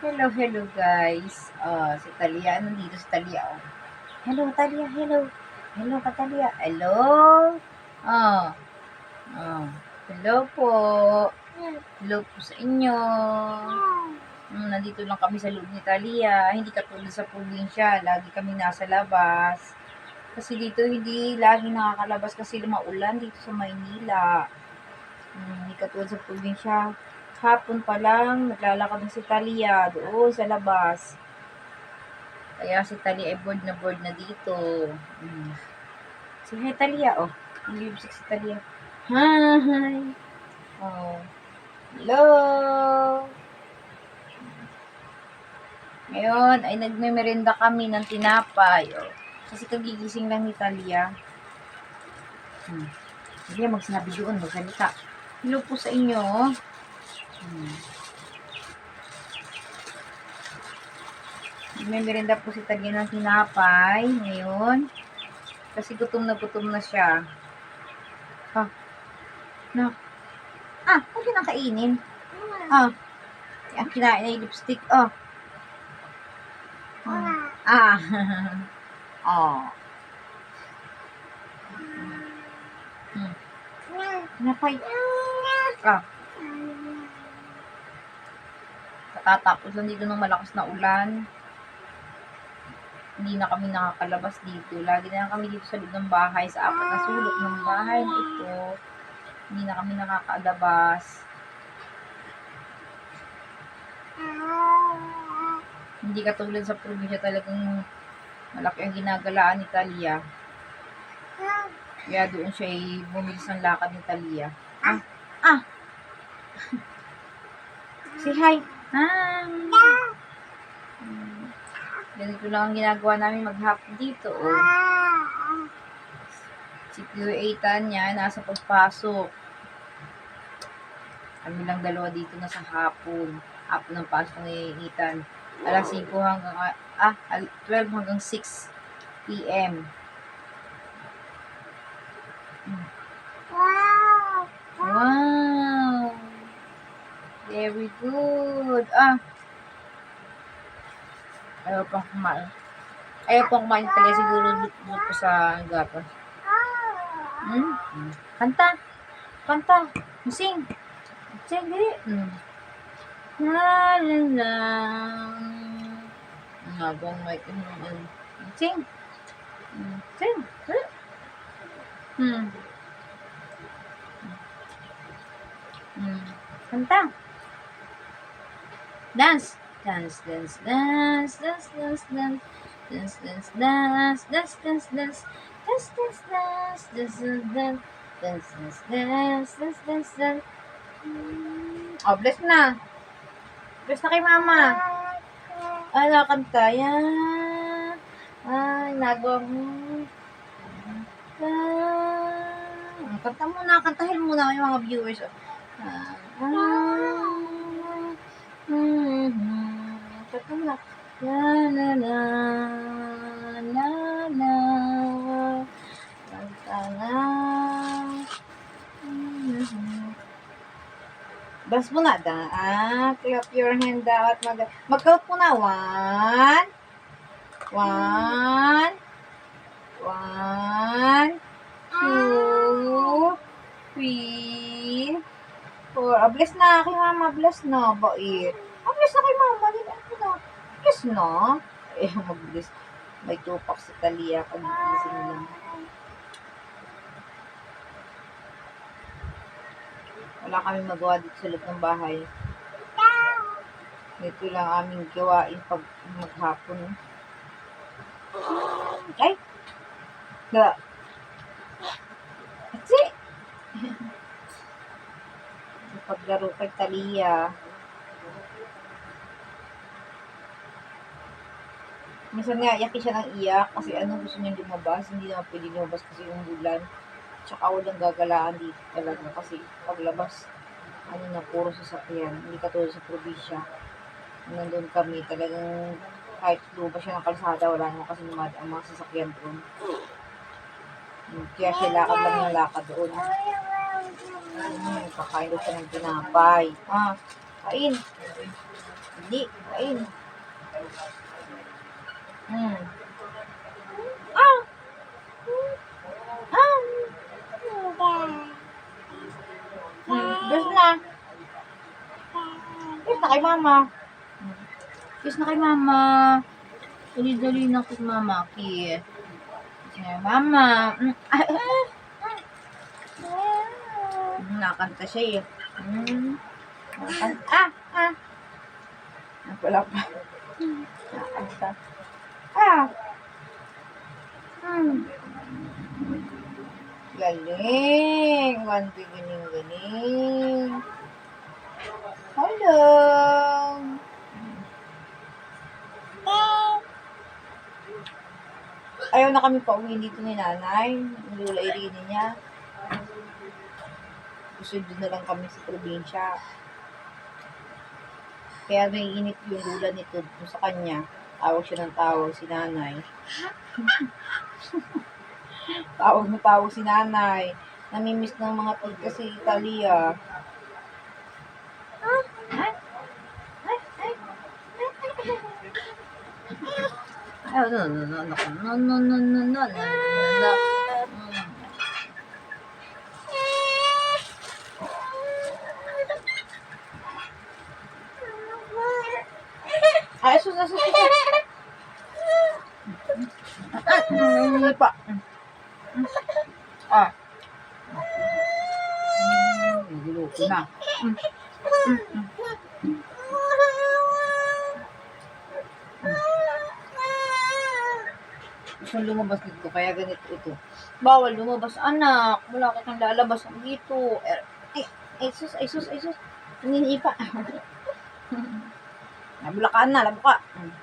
Hello, hello guys. Ah, si Talia, nandito si Talia. Oh. Hello, Talia, hello. Hello ka, Talia. Hello. Ah. Ah. Hello po. Hello po sa inyo. Mm, nandito lang kami sa loob ni Talia. Hindi katulad sa probinsya. Lagi kami nasa labas. Kasi dito hindi lagi nakakalabas kasi maulan dito sa Maynila. Mm, hindi katulad sa probinsya. Hapon pa lang, naglalakad na si Talia doon sa labas. Kaya si Talia ay bored na bored na dito. Mm. Si Hi Talia, oh. Ang lipstick si Talia. Hi! Oh. Hello! Ngayon ay nagmemerenda kami ng tinapay. Oh. Kasi kagigising lang ni Talia. Hmm. Talia, magsabi doon, magsalita. Hello po sa inyo. Hmm. May merenda po si Talia ng tinapay ngayon. Kasi gutom na gutom na siya. Ha? Na? Ah, huwag yun ang kainin. Ah. Ang kinain ay lipstick. Oh. Ah. Ah. oh. Hmm. Tinapay. Ah. Katatapos lang dito ng malakas na ulan. Hindi na kami nakakalabas dito. Lagi na lang kami dito sa loob ng bahay, sa apat na sulok ng bahay ito. Hindi na kami nakakalabas. Hindi katulad sa probinsya talagang malaki ang ginagalaan ni Talia. Kaya doon siya ay bumilis ang lakad ni Talia. Ah! Ah! Say hi! Ah! Hmm. Ganito lang ang ginagawa namin maghapon dito. Oh. Si Tio Ethan niya, nasa pagpasok. Kami lang dalawa dito na sa hapon. Hapon ng pasok ni Ethan. Alas 5 hanggang, ah, al- 12 hanggang 6 p.m. Wow! Very good. Ah. Ayaw pang kumain. Ayaw pang kumain talaga siguro dito po sa gata. Hmm? Kanta. Kanta. Sing. Sing, dili. Hmm. La la la. Ang habang mic. Hmm. Sing. Hmm. Sing. Hmm. Hmm. Kanta. Dance. Dance, dance, dance, dance, dance, dance. Dance, dance, dance, dance, dance, dance. Dance, dance, dance, dance, dance, dance. Dance, dance, dance, dance, dance, dance. Oh, bless na. Bless na kay mama. Ano, kanta. Yan. Ay, nagawa mo. Ah, Kanta muna, kantahin muna yung mga viewers. oh. Ah, ah, Kanta muna. La la la la la. Mhm. Bas mo na da. Ah, clap your hand out. Mag Mag-count mo na. One. One. One. Two. Three. Four. Ah, bless na. Kay mama, bless na. Bait. Ah, bless na kay mama. Di ba? Ano Bless na. Eh, mag-bless. May tupak sa talia. Pag gising lang. Wala kami magawa dito sa loob ng bahay. Ito lang aming gawain pag maghapon. Ay! Da. That's it! Paglaro kay Talia. Minsan nga, iyak siya ng iyak kasi ano gusto niya lumabas. Hindi naman pwede lumabas kasi yung bulan. Tsaka walang gagalaan dito talaga kasi paglabas, ano na, puro sasakyan. Hindi katulad sa probinsya. Nandun kami, talagang kahit lumabas siya ng kalsada, wala naman kasi naman ang mga sasakyan doon. Kaya siya lakad lang ng lakad doon. Hmm, kakain daw siya ng tinapay. Ah, kain. Hindi. Kain. Hmm. Ah! Ah! Hmm. Kiss na. Kiss na kay mama. Kiss na kay mama. Dali-dali na kiss mama. Kiss. Kiss na kay mama. Nakanta siya eh. Hmm. Nakanta. Ah! Ah! Ah, Wala pa. Nakanta. Ah! Hmm. Galing. Wanti galing galing. Hello. Ayaw na kami pa uwi dito ni nanay. Lula Irene niya. Gusto na lang kami sa probinsya. Kaya naiinit yung lula nito sa kanya. Tawag siya ng tawag si nanay. tawag na tawag si nanay. Namimiss ng mga pagka si Italia. あ嗯。Gusto lumabas dito, kaya ganito ito. Bawal lumabas, anak. Wala ka kang lalabas dito. Er, ay, ay, sus, ay, sus, ay, sus. Hindi pa. Nabulakaan na, labo ka. Mm.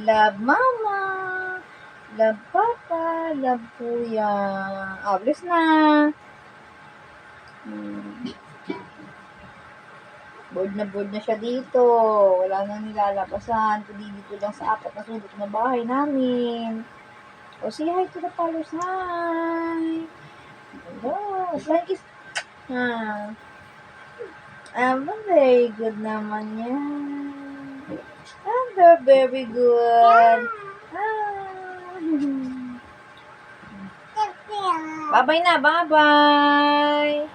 Love mama. Love papa. Love kuya. Ah, bilis na. Hmm. Bored na bored na siya dito. Wala nang nilalabasan. Kundi dito lang sa apat na sulok na bahay namin. O, say hi to the followers. Hi. Hello. Flying kiss. Ah. Um, very good naman yan. Ah, very, very good. Ah. Bye-bye na. Bye-bye.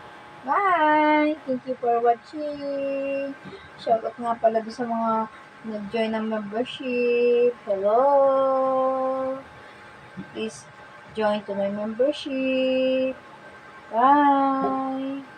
Bye. Thank you for watching. Shoutout nga pala sa mga nag-join ng membership. Hello. Please join to my membership. Bye.